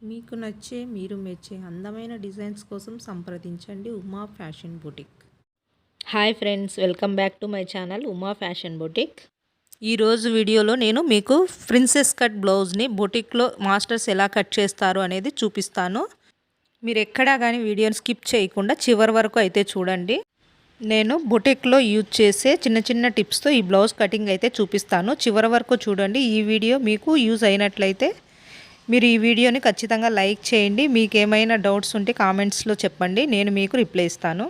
మీకు నచ్చే మీరు మెచ్చే అందమైన డిజైన్స్ కోసం సంప్రదించండి Uma fashion boutique. Hi friends welcome back to my channel Uma fashion boutique. ఈరోజు వీడియోలో నేను మీకు ప్రిన్సెస్ కట్ బ్లౌజ్ని బొటిక్లో మాస్టర్స్ ఎలా కట్ చేస్తారు అనేది చూపిస్తాను. మీరు ఎక్కడా కానీ వీడియోని స్కిప్ చేయకుండా చివరి వరకు అయితే చూడండి. నేను బొటిక్లో యూజ్ చేసే చిన్న చిన్న టిప్స్తో ఈ బ్లౌజ్ కటింగ్ అయితే చూపిస్తాను. చివరి వరకు చూడండి. ఈ వీడియో మీకు యూజ్ అయినట్లయితే మీరు ఈ వీడియోని ఖచ్చితంగా లైక్ చేయండి. మీకు ఏమైనా డౌట్స్ ఉంటే కామెంట్స్లో చెప్పండి. నేను మీకు రిప్లై ఇస్తాను.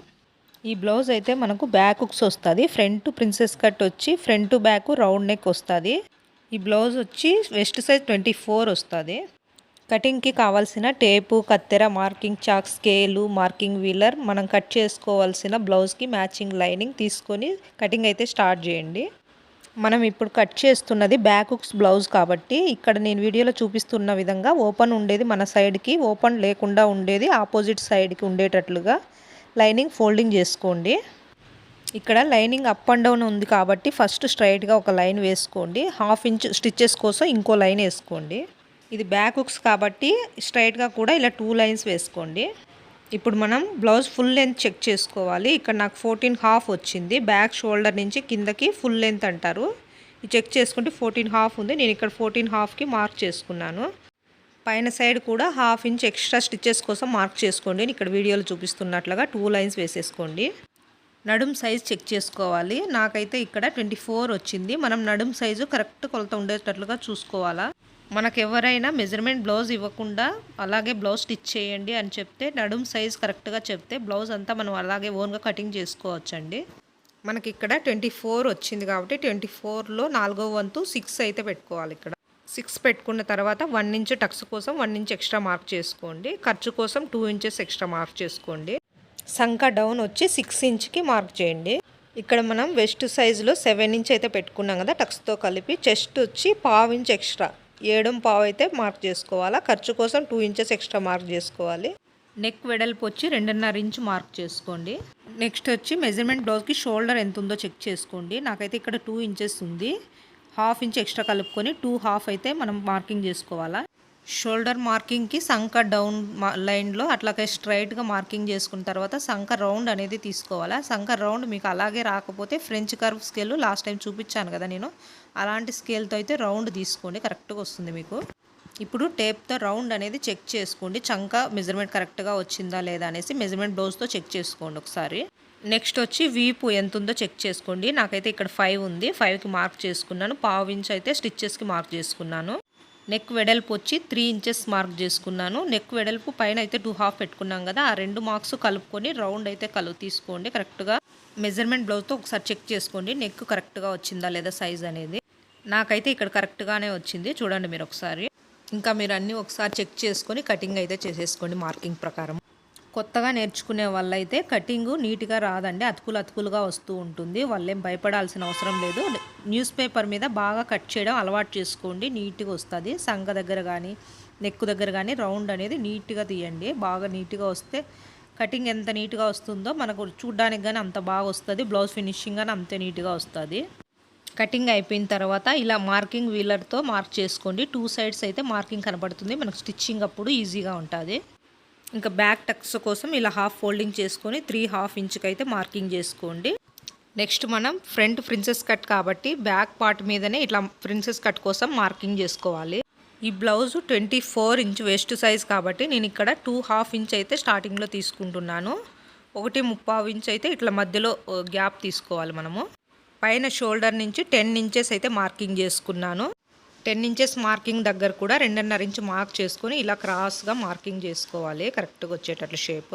ఈ బ్లౌజ్ అయితే మనకు బ్యాక్ హుక్స్ వస్తుంది. ఫ్రంట్ ప్రిన్సెస్ కట్ వచ్చి ఫ్రంట్ బ్యాక్ రౌండ్ నెక్ వస్తుంది. ఈ బ్లౌజ్ వచ్చి వెస్ట్ సైజ్ ట్వంటీ ఫోర్ వస్తుంది. కటింగ్కి కావాల్సిన టేపు కత్తెర marking chalk scale marking wheeler మనం కట్ చేసుకోవాల్సిన బ్లౌజ్కి మ్యాచింగ్ లైనింగ్ తీసుకొని కటింగ్ అయితే స్టార్ట్ చేయండి. మనం ఇప్పుడు కట్ చేస్తున్నది బ్యాక్ హుక్స్ బ్లౌజ్ కాబట్టి ఇక్కడ నేను వీడియోలో చూపిస్తున్న విధంగా ఓపెన్ ఉండేది మన సైడ్కి ఓపెన్ లేకుండా ఉండేది ఆపోజిట్ సైడ్కి ఉండేటట్లుగా లైనింగ్ ఫోల్డింగ్ చేసుకోండి. ఇక్కడ లైనింగ్ అప్ అండ్ డౌన్ ఉంది కాబట్టి ఫస్ట్ స్ట్రైట్గా ఒక లైన్ వేసుకోండి. హాఫ్ ఇంచ్ స్టిచ్చెస్ కోసం ఇంకో లైన్ వేసుకోండి. ఇది బ్యాక్ హుక్స్ కాబట్టి స్ట్రైట్గా కూడా ఇలా టూ లైన్స్ వేసుకోండి. ఇప్పుడు మనం బ్లౌజ్ ఫుల్ లెంత్ చెక్ చేసుకోవాలి. ఇక్కడ నాకు ఫోర్టీన్ హాఫ్ వచ్చింది. బ్యాక్ షోల్డర్ నుంచి కిందకి ఫుల్ లెంత్ అంటారు. చెక్ చేసుకుంటే ఫోర్టీన్ హాఫ్ ఉంది. నేను ఇక్కడ ఫోర్టీన్ హాఫ్కి మార్క్ చేసుకున్నాను. పైన సైడ్ కూడా హాఫ్ ఇంచ్ ఎక్స్ట్రా స్టిచ్చెస్ కోసం మార్క్ చేసుకోండి. నేను ఇక్కడ వీడియోలో చూపిస్తున్నట్లుగా టూ లైన్స్ వేసేసుకోండి. నడుం సైజ్ చెక్ చేసుకోవాలి. నాకైతే ఇక్కడ ట్వంటీ ఫోర్ వచ్చింది. మనం నడుం సైజు కరెక్ట్ కొలత ఉండేటట్లుగా చూసుకోవాలా? మనకు ఎవరైనా మెజర్మెంట్ బ్లౌజ్ ఇవ్వకుండా అలాగే బ్లౌజ్ స్టిచ్ చేయండి అని చెప్తే నడుం సైజ్ కరెక్ట్గా చెప్తే బ్లౌజ్ అంతా మనం అలాగే ఓన్గా కటింగ్ చేసుకోవచ్చండి. మనకి ఇక్కడ ట్వంటీ ఫోర్ వచ్చింది కాబట్టి ట్వంటీ ఫోర్లో నాలుగో వంతు సిక్స్ అయితే పెట్టుకోవాలి ఇక్కడ. సిక్స్ పెట్టుకున్న తర్వాత వన్ ఇంచ్ టక్స్ కోసం వన్ ఇంచ్ ఎక్స్ట్రా మార్క్ చేసుకోండి. ఖర్చు కోసం టూ ఇంచెస్ ఎక్స్ట్రా మార్క్ చేసుకోండి. సంఖ డౌన్ వచ్చి సిక్స్ ఇంచ్కి మార్క్ చేయండి. ఇక్కడ మనం వెస్ట్ సైజులో సెవెన్ ఇంచ్ అయితే పెట్టుకున్నాం కదా టక్స్తో కలిపి చెస్ట్ వచ్చి పావు ఇంచ్ ఎక్స్ట్రా ఏడం పావు అయితే మార్క్ చేసుకోవాలా? ఖర్చు కోసం టూ ఇంచెస్ ఎక్స్ట్రా మార్క్ చేసుకోవాలి. నెక్ వెడల్పు వచ్చి రెండున్నర ఇంచ్ మార్క్ చేసుకోండి. నెక్స్ట్ వచ్చి మెజర్మెంట్ బ్లౌజ్కి షోల్డర్ ఎంత ఉందో చెక్ చేసుకోండి. నాకైతే ఇక్కడ టూ ఇంచెస్ ఉంది. హాఫ్ ఇంచ్ ఎక్స్ట్రా కలుపుకొని టూ హాఫ్ అయితే మనం మార్కింగ్ చేసుకోవాలా? షోల్డర్ మార్కింగ్కి సంఖ డౌన్ లైన్లో అట్లాగే స్ట్రైట్గా మార్కింగ్ చేసుకున్న తర్వాత సంక రౌండ్ అనేది తీసుకోవాలా? సంఖ రౌండ్ మీకు అలాగే రాకపోతే French curve scale last time చూపించాను కదా నేను. అలాంటి స్కేల్తో అయితే రౌండ్ తీసుకోండి కరెక్ట్గా వస్తుంది మీకు. ఇప్పుడు టేప్తో రౌండ్ అనేది చెక్ చేసుకోండి. చంక మెజర్మెంట్ కరెక్ట్గా వచ్చిందా లేదా అనేసి మెజర్మెంట్ బ్లౌజ్తో చెక్ చేసుకోండి ఒకసారి. నెక్స్ట్ వచ్చి వీపు ఎంత ఉందో చెక్ చేసుకోండి. నాకైతే ఇక్కడ ఫైవ్ ఉంది. ఫైవ్కి మార్క్ చేసుకున్నాను. పావు ఇంచ్ అయితే స్టిచ్చెస్కి మార్క్ చేసుకున్నాను. నెక్ వెడల్పు వచ్చి త్రీ ఇంచెస్ మార్క్ చేసుకున్నాను. నెక్ వెడల్పు పైన అయితే టూ హాఫ్ పెట్టుకున్నాం కదా ఆ రెండు మార్క్స్ కలుపుకొని రౌండ్ అయితే కలు తీసుకోండి. కరెక్ట్గా మెజర్మెంట్ బ్లౌజ్తో ఒకసారి చెక్ చేసుకోండి నెక్ కరెక్ట్గా వచ్చిందా లేదా సైజ్ అనేది. నాకైతే ఇక్కడ కరెక్ట్గానే వచ్చింది చూడండి మీరు ఒకసారి. ఇంకా మీరు అన్నీ ఒకసారి చెక్ చేసుకొని కటింగ్ అయితే చేసేసుకోండి మార్కింగ్ ప్రకారం. కొత్తగా నేర్చుకునే వాళ్ళైతే కటింగ్ నీట్గా రాదండి. అతుకులు అతుకులుగా వస్తూ ఉంటుంది. వాళ్ళేం భయపడాల్సిన అవసరం లేదు. న్యూస్ పేపర్ మీద బాగా కట్ చేయడం అలవాటు చేసుకోండి. నీట్గా వస్తుంది. సంగ దగ్గర కానీ నెక్కు దగ్గర కానీ రౌండ్ అనేది నీట్గా తీయండి. బాగా నీట్గా వస్తే కటింగ్ ఎంత నీట్గా వస్తుందో మనకు చూడ్డానికి కానీ అంత బాగా వస్తుంది. బ్లౌజ్ ఫినిషింగ్ కానీ అంతే నీట్గా వస్తుంది. కటింగ్ అయిపోయిన తర్వాత ఇలా మార్కింగ్ వీలర్తో మార్క్ చేసుకోండి. టూ సైడ్స్ అయితే మార్కింగ్ కనబడుతుంది మనకు స్టిచ్చింగ్ అప్పుడు ఈజీగా ఉంటుంది. ఇంకా బ్యాక్ టక్స్ కోసం ఇలా హాఫ్ ఫోల్డింగ్ చేసుకొని త్రీ హాఫ్ ఇంచ్కి అయితే మార్కింగ్ చేసుకోండి. నెక్స్ట్ మనం ఫ్రంట్ ప్రిన్సెస్ కట్ కాబట్టి బ్యాక్ పార్ట్ మీదనే ఇట్లా ప్రిన్సెస్ కట్ కోసం మార్కింగ్ చేసుకోవాలి. ఈ blouse twenty four inch waist size కాబట్టి నేను ఇక్కడ టూ హాఫ్ ఇంచ్ అయితే స్టార్టింగ్లో తీసుకుంటున్నాను. ఒకటి ముప్పావు ఇంచ్ అయితే ఇట్లా మధ్యలో గ్యాప్ తీసుకోవాలి మనము. పైన షోల్డర్ నుంచి టెన్ ఇంచెస్ అయితే మార్కింగ్ చేసుకున్నాను. టెన్ ఇంచెస్ మార్కింగ్ దగ్గర కూడా రెండున్నర ఇంచు మార్క్ చేసుకొని ఇలా క్రాస్గా మార్కింగ్ చేసుకోవాలి కరెక్ట్గా వచ్చేటట్లు షేప్.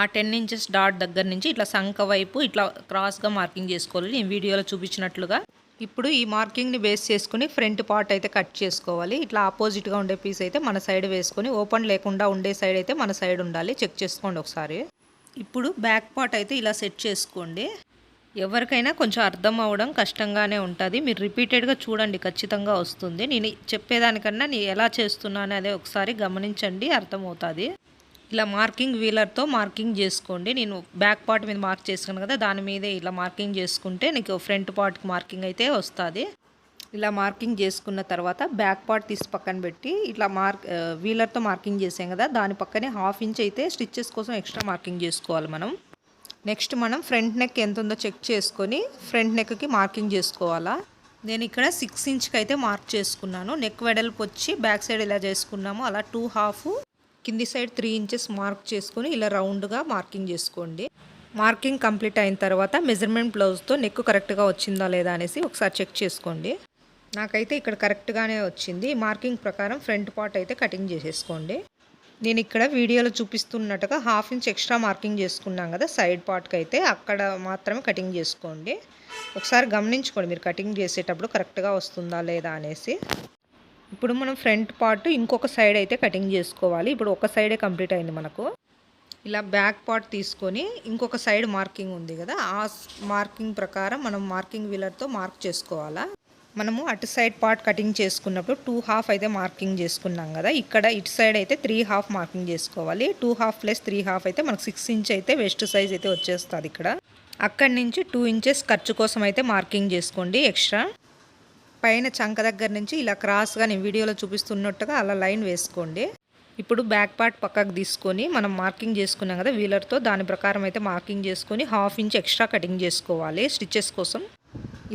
ఆ టెన్ ఇంచెస్ డాట్ దగ్గర నుంచి ఇట్లా సంక వైపు ఇట్లా క్రాస్గా మార్కింగ్ చేసుకోవాలి. నేను వీడియోలో చూపించినట్లుగా. ఇప్పుడు ఈ మార్కింగ్ని బేస్ చేసుకుని ఫ్రంట్ పార్ట్ అయితే కట్ చేసుకోవాలి. ఇట్లా ఆపోజిట్గా ఉండే పీస్ అయితే మన సైడ్ వేసుకొని ఓపెన్ లేకుండా ఉండే సైడ్ అయితే మన సైడ్ ఉండాలి. చెక్ చేసుకోండి ఒకసారి. ఇప్పుడు బ్యాక్ పార్ట్ అయితే ఇలా సెట్ చేసుకోండి. ఎవరికైనా కొంచెం అర్థం అవ్వడం కష్టంగానే ఉంటుంది. మీరు రిపీటెడ్గా చూడండి ఖచ్చితంగా వస్తుంది. నేను చెప్పేదానికన్నా నేను ఎలా చేస్తున్నాను అదే ఒకసారి గమనించండి అర్థమవుతుంది. ఇలా మార్కింగ్ వీలర్తో మార్కింగ్ చేసుకోండి. నేను బ్యాక్ పార్ట్ మీద మార్క్ చేసుకున్నాను కదా దాని మీదే ఇలా మార్కింగ్ చేసుకుంటే నీకు ఫ్రంట్ పార్ట్కి మార్కింగ్ అయితే వస్తుంది. ఇలా మార్కింగ్ చేసుకున్న తర్వాత బ్యాక్ పార్ట్ తీసి పక్కన పెట్టి ఇట్లా మార్క్ వీలర్తో మార్కింగ్ చేసాం కదా దాని పక్కనే హాఫ్ ఇంచ్ అయితే స్టిచ్చెస్ కోసం ఎక్స్ట్రా మార్కింగ్ చేసుకోవాలి మనం. నెక్స్ట్ మనం ఫ్రంట్ నెక్ ఎంత ఉందో చెక్ చేసుకొని ఫ్రంట్ నెక్కి మార్కింగ్ చేసుకోవాలా. నేను ఇక్కడ సిక్స్ ఇంచ్కి అయితే మార్క్ చేసుకున్నాను. నెక్ వెడల్పు వచ్చి బ్యాక్ సైడ్ ఎలా చేసుకున్నామో అలా టూ హాఫ్ కింది సైడ్ త్రీ ఇంచెస్ మార్క్ చేసుకొని ఇలా రౌండ్గా మార్కింగ్ చేసుకోండి. మార్కింగ్ కంప్లీట్ అయిన తర్వాత మెజర్మెంట్ బ్లౌజ్తో నెక్ కరెక్ట్గా వచ్చిందా లేదా అనేసి ఒకసారి చెక్ చేసుకోండి. నాకైతే ఇక్కడ కరెక్ట్గానే వచ్చింది. మార్కింగ్ ప్రకారం ఫ్రంట్ పార్ట్ అయితే కటింగ్ చేసేసుకోండి. నేను ఇక్కడ వీడియోలో చూపిస్తున్నట్టుగా హాఫ్ ఇంచ్ ఎక్స్ట్రా మార్కింగ్ చేసుకున్నాం కదా సైడ్ పార్ట్కి అయితే అక్కడ మాత్రమే కటింగ్ చేసుకోండి. ఒకసారి గమనించుకోండి మీరు కటింగ్ చేసేటప్పుడు కరెక్ట్గా వస్తుందా లేదా అనేసి. ఇప్పుడు మనం ఫ్రంట్ పార్ట్ ఇంకొక సైడ్ అయితే కటింగ్ చేసుకోవాలి. ఇప్పుడు ఒక సైడే కంప్లీట్ అయింది మనకు. ఇలా బ్యాక్ పార్ట్ తీసుకొని ఇంకొక సైడ్ మార్కింగ్ ఉంది కదా ఆ మార్కింగ్ ప్రకారం మనం మార్కింగ్ వీలర్తో మార్క్ చేసుకోవాలా? మనము అటు సైడ్ పార్ట్ కటింగ్ చేసుకున్నప్పుడు టూ హాఫ్ అయితే మార్కింగ్ చేసుకున్నాం కదా ఇక్కడ ఇటు సైడ్ అయితే త్రీ హాఫ్ మార్కింగ్ చేసుకోవాలి. Two half plus three half అయితే మనకు సిక్స్ ఇంచ్ అయితే వెస్ట్ సైజ్ అయితే వచ్చేస్తుంది ఇక్కడ. అక్కడి నుంచి టూ ఇంచెస్ ఖర్చు కోసం అయితే మార్కింగ్ చేసుకోండి ఎక్స్ట్రా. పైన చంక దగ్గర నుంచి ఇలా క్రాస్గా నేను వీడియోలో చూపిస్తున్నట్టుగా అలా లైన్ వేసుకోండి. ఇప్పుడు బ్యాక్ పార్ట్ పక్కకు తీసుకొని మనం మార్కింగ్ చేసుకున్నాం కదా వీలర్తో దాని ప్రకారం అయితే మార్కింగ్ చేసుకొని హాఫ్ ఇంచ్ ఎక్స్ట్రా కటింగ్ చేసుకోవాలి స్టిచెస్ కోసం.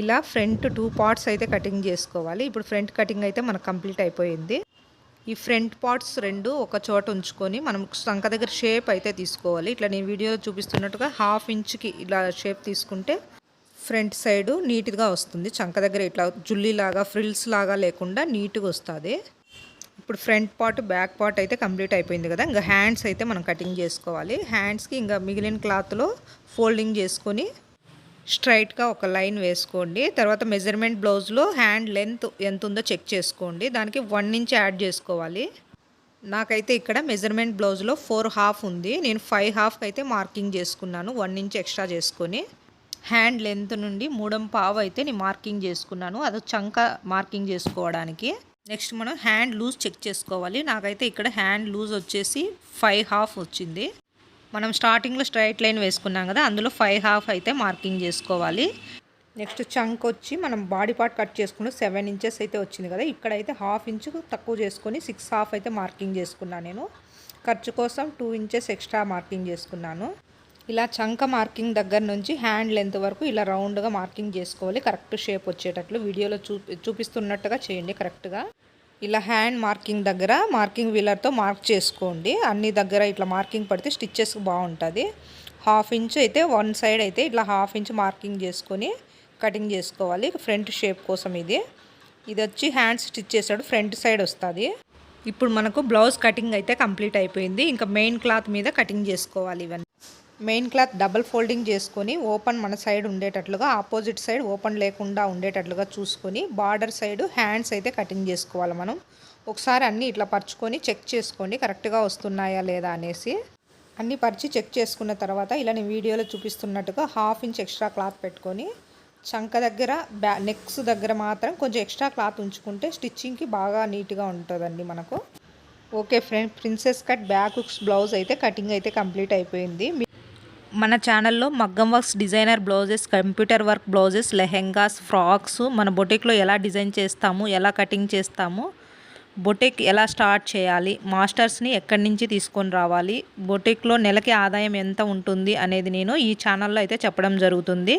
ఇలా ఫ్రంట్ టూ పార్ట్స్ అయితే కటింగ్ చేసుకోవాలి. ఇప్పుడు ఫ్రంట్ కటింగ్ అయితే మనకు కంప్లీట్ అయిపోయింది. ఈ ఫ్రంట్ పార్ట్స్ రెండు ఒక చోట ఉంచుకొని మనం సంక దగ్గర షేప్ అయితే తీసుకోవాలి. ఇట్లా నేను వీడియోలో చూపిస్తున్నట్టుగా హాఫ్ ఇంచ్కి ఇలా షేప్ తీసుకుంటే ఫ్రంట్ సైడ్ నీట్గా వస్తుంది. చంక దగ్గర ఇట్లా జుల్లీలాగా ఫ్రిల్స్ లాగా లేకుండా నీట్గా వస్తుంది. ఇప్పుడు ఫ్రంట్ పార్ట్ బ్యాక్ పార్ట్ అయితే కంప్లీట్ అయిపోయింది కదా. ఇంకా హ్యాండ్స్ అయితే మనం కటింగ్ చేసుకోవాలి. హ్యాండ్స్కి ఇంకా మిగిలిన క్లాత్లో ఫోల్డింగ్ చేసుకొని స్ట్రైట్గా ఒక లైన్ వేసుకోండి. తర్వాత మెజర్మెంట్ బ్లౌజ్లో హ్యాండ్ లెంత్ ఎంత ఉందో చెక్ చేసుకోండి. దానికి వన్ ఇంచ్ యాడ్ చేసుకోవాలి. నాకైతే ఇక్కడ మెజర్మెంట్ బ్లౌజ్లో ఫోర్ హాఫ్ ఉంది. నేను ఫైవ్ హాఫ్కి అయితే మార్కింగ్ చేసుకున్నాను. వన్ ఇంచ్ ఎక్స్ట్రా చేసుకొని. హ్యాండ్ లెంత్ నుండి మూడం పావు అయితే నేను మార్కింగ్ చేసుకున్నాను. అది చంక మార్కింగ్ చేసుకోవడానికి. నెక్స్ట్ మనం హ్యాండ్ లూజ్ చెక్ చేసుకోవాలి. నాకైతే ఇక్కడ హ్యాండ్ లూజ్ వచ్చేసి ఫైవ్ హాఫ్ వచ్చింది. మనం స్టార్టింగ్లో స్ట్రైట్ లైన్ వేసుకున్నాం కదా అందులో ఫైవ్ హాఫ్ అయితే మార్కింగ్ చేసుకోవాలి. నెక్స్ట్ చంక్ వచ్చి మనం బాడీ పార్ట్ కట్ చేసుకుని సెవెన్ ఇంచెస్ అయితే వచ్చింది కదా ఇక్కడైతే హాఫ్ ఇంచు తక్కువ చేసుకొని సిక్స్ హాఫ్ అయితే మార్కింగ్ చేసుకున్నాను నేను. ఖర్చు కోసం టూ ఇంచెస్ ఎక్స్ట్రా మార్కింగ్ చేసుకున్నాను. ఇలా చంక మార్కింగ్ దగ్గర నుంచి హ్యాండ్ లెంత్ వరకు ఇలా రౌండ్గా మార్కింగ్ చేసుకోవాలి కరెక్ట్ షేప్ వచ్చేటట్లు. వీడియోలో చూపి చూపిస్తున్నట్టుగా చేయండి కరెక్ట్గా ఇలా హ్యాండ్ మార్కింగ్ దగ్గర మార్కింగ్ వీలర్తో మార్క్ చేసుకోండి. అన్ని దగ్గర ఇట్లా మార్కింగ్ పడితే స్టిచ్చెస్ బాగుంటుంది. హాఫ్ ఇంచ్ అయితే వన్ సైడ్ అయితే ఇట్లా హాఫ్ ఇంచ్ మార్కింగ్ చేసుకొని కటింగ్ చేసుకోవాలి. ఫ్రంట్ షేప్ కోసం ఇది. ఇది వచ్చి హ్యాండ్ స్టిచ్ చేసాడు ఫ్రంట్ సైడ్ వస్తుంది. ఇప్పుడు మనకు బ్లౌజ్ కటింగ్ అయితే కంప్లీట్ అయిపోయింది. ఇంకా మెయిన్ క్లాత్ మీద కటింగ్ చేసుకోవాలి ఇవన్నీ. మెయిన్ క్లాత్ డబల్ ఫోల్డింగ్ చేసుకొని ఓపెన్ మన సైడ్ ఉండేటట్లుగా ఆపోజిట్ సైడ్ ఓపెన్ లేకుండా ఉండేటట్లుగా చూసుకొని బార్డర్ సైడ్ హ్యాండ్స్ అయితే కటింగ్ చేసుకోవాలి మనం. ఒకసారి అన్నీ ఇట్లా పరుచుకొని చెక్ చేసుకోండి కరెక్ట్గా వస్తున్నాయా లేదా అనేసి. అన్నీ పరిచి చెక్ చేసుకున్న తర్వాత ఇలా నేను వీడియోలో చూపిస్తున్నట్టుగా హాఫ్ ఇంచ్ ఎక్స్ట్రా క్లాత్ పెట్టుకొని చంక దగ్గర బ్యా నెక్స్ దగ్గర మాత్రం కొంచెం ఎక్స్ట్రా క్లాత్ ఉంచుకుంటే స్టిచ్చింగ్కి బాగా నీట్గా ఉంటుందండి మనకు. Okay front princess cut back blouse అయితే కటింగ్ అయితే కంప్లీట్ అయిపోయింది. మీ- మన ఛానల్లో మగ్గం works designer blouses computer work blouses lehengas frocks మన బొటిక్లో ఎలా డిజైన్ చేస్తాము ఎలా కటింగ్ చేస్తాము బొటిక్ ఎలా స్టార్ట్ చేయాలి మాస్టర్స్ని ఎక్కడి నుంచి తీసుకొని రావాలి బొటిక్లో నెలకి ఆదాయం ఎంత ఉంటుంది అనేది నేను ఈ ఛానల్లో అయితే చెప్పడం జరుగుతుంది.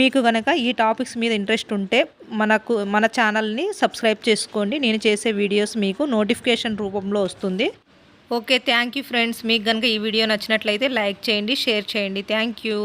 మీకు కనుక ఈ టాపిక్స్ మీద ఇంట్రెస్ట్ ఉంటే మనకు మన ఛానల్ని సబ్స్క్రైబ్ చేసుకోండి. నేను చేసే వీడియోస్ మీకు నోటిఫికేషన్ రూపంలో వస్తుంది. ఓకే థ్యాంక్ యూ ఫ్రెండ్స్ మీకు కనుక ఈ వీడియో నచ్చినట్లయితే లైక్ చేయండి షేర్ చేయండి. Thank you